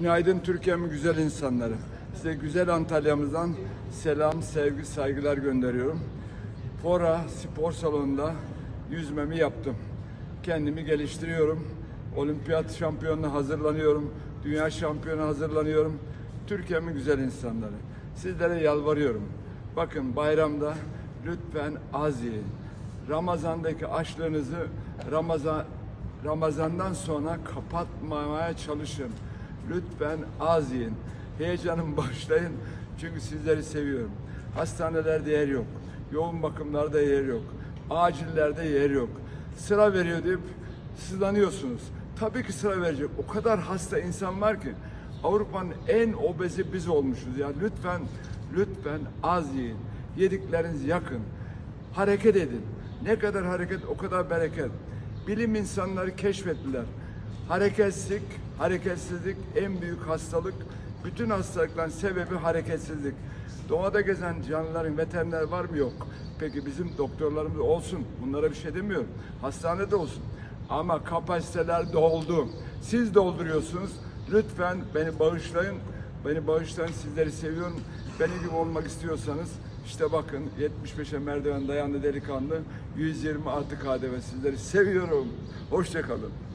Günaydın Türkiye'min güzel insanları. Size güzel Antalya'mızdan selam, sevgi, saygılar gönderiyorum. Fora Spor Salonu'nda yüzmemi yaptım. Kendimi geliştiriyorum. Olimpiyat şampiyonuna hazırlanıyorum. Dünya şampiyonu hazırlanıyorum. Türkiye'min güzel insanları. Sizlere yalvarıyorum. Bakın bayramda lütfen az yiyin. Ramazandaki açlığınızı Ramazan Ramazandan sonra kapatmamaya çalışın. Lütfen az yiyin. Heyecanım başlayın. Çünkü sizleri seviyorum. Hastanelerde yer yok. Yoğun bakımlarda yer yok. Acillerde yer yok. Sıra veriyor deyip sızlanıyorsunuz. Tabii ki sıra verecek. O kadar hasta insan var ki. Avrupa'nın en obezi biz olmuşuz. Ya lütfen, lütfen az yiyin. Yediklerinizi yakın. Hareket edin. Ne kadar hareket o kadar bereket. Bilim insanları keşfettiler. Hareketsizlik, hareketsizlik en büyük hastalık. Bütün hastalıkların sebebi hareketsizlik. Doğada gezen canlıların veteriner var mı? Yok. Peki bizim doktorlarımız olsun. Bunlara bir şey demiyorum. Hastanede olsun. Ama kapasiteler doldu. Siz dolduruyorsunuz. Lütfen beni bağışlayın. Beni bağışlayın. Sizleri seviyorum. Benim gibi olmak istiyorsanız işte bakın 75'e merdiven dayandı delikanlı. 120 artı KDV. Sizleri seviyorum. Hoşçakalın.